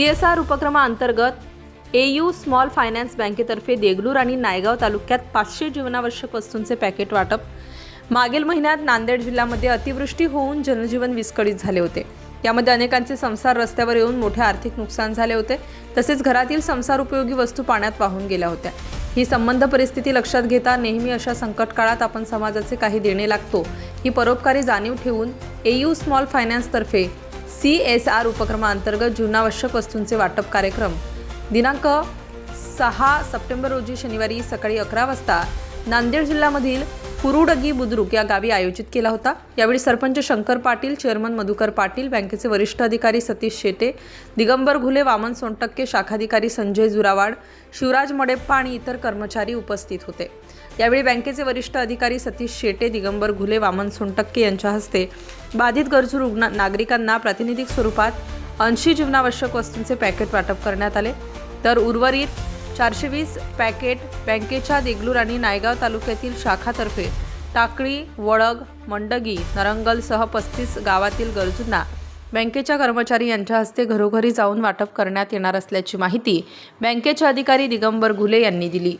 C S R उपक्रमाअंतर्गत A U small finance बँकेतर्फे देगलूर आणि नायगाव तालुक्यात पाचशे जीवनावश्यक वस्तूंचे पॅकेट वाटप. मागील महिन्यात नांदेड जिल्ह्यामध्ये अतिवृष्टी होऊन जनजीवन विस्कळीत झाले होते. यामध्ये अनेकांचे संसार रस्त्यावर येऊन मोठे आर्थिक नुकसान झाले होते. तसेच घरातील संसार उपयोगी वस्तू पाण्यात वाहून गेल्या होत्या. ही संबंध परिस्थिती लक्षात घेता नेहमी अशा संकट काळात आपण समाजाचे काही देणे लागतो ही परोपकारी जाणीव ठेवून ए यू स्मॉल फायनान्सतर्फे सी एस आर उपक्रमाअंतर्गत जीवनावश्यक वस्तूंचे वाटप कार्यक्रम. दिनांक सहा सप्टेंबर रोजी शनिवारी सकाळी अकरा वाजता नांदेड जिल्ह्यामधील कुरुडगी बुद्रुक या गावी आयोजित केला होता. यावेळी सरपंच शंकर पाटील चेअरमन मधुकर पाटील बँकेचे वरिष्ठ अधिकारी सतीश शेटे दिगंबर घुले वामन सोनटक्के शाखाधिकारी संजय जुरावाड शिवराज मडेप्पा आणि इतर कर्मचारी उपस्थित होते. यावेळी बँकेचे वरिष्ठ अधिकारी सतीश शेटे दिगंबर घुले वामन सोनटक्के यांच्या हस्ते बाधित गरजू रुग्ण नागरिकांना प्रातिनिधिक स्वरूपात ऐंशी जीवनावश्यक वस्तूंचे पॅकेट वाटप करण्यात आले. तर उर्वरित चारशे वीस पॅकेट बँकेच्या देगलूर आणि नायगाव तालुक्यातील शाखातर्फे टाकळी वळग मंडगी नरंगलसह पस्तीस गावातील गरजूंना बँकेच्या कर्मचारी यांच्या हस्ते घरोघरी जाऊन वाटप करण्यात येणार असल्याची माहिती बँकेचे अधिकारी दिगंबर घुले यांनी दिली.